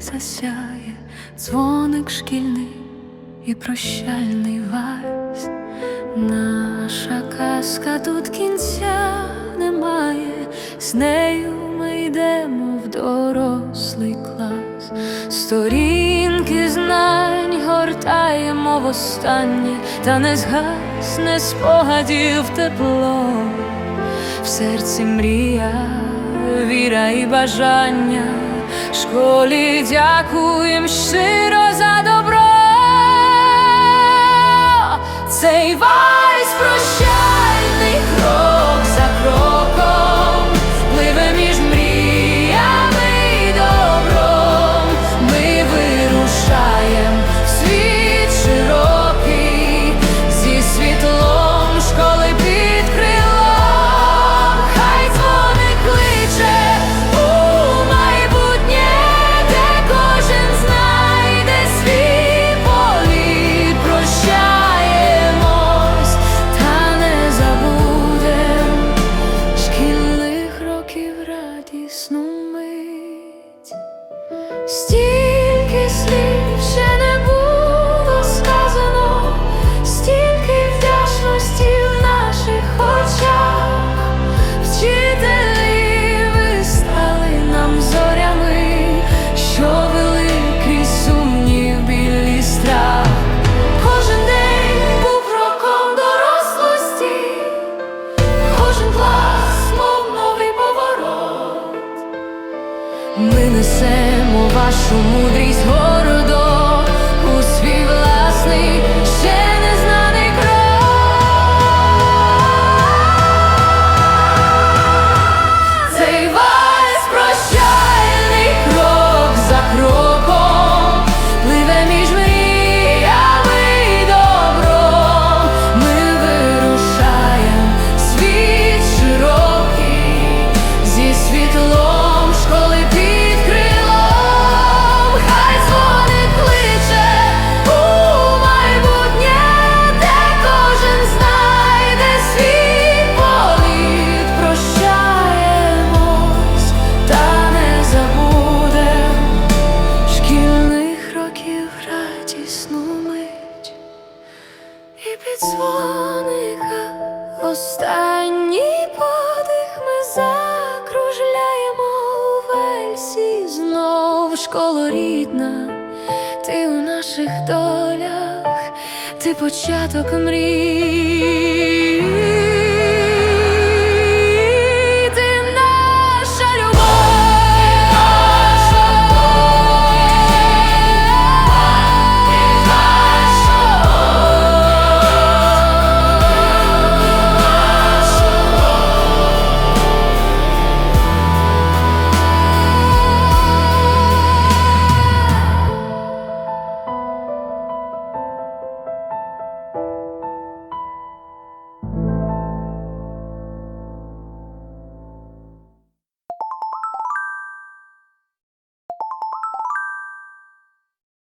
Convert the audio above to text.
засяє дзвоник шкільний і прощальний вальс, наша казка тут кінця немає, з нею ми йдемо в дорослий клас, сторінки знань гортаємо востаннє, та не згасне спогадів тепло, в серці мрія, віра і бажання. Школі дякуєм щиро за добро. Цей вальс Ми несемо вашу мудрість дзвоника останній подих ми закружляємо у вельсі знов школа рідна, ти у наших долях, ти початок мрій.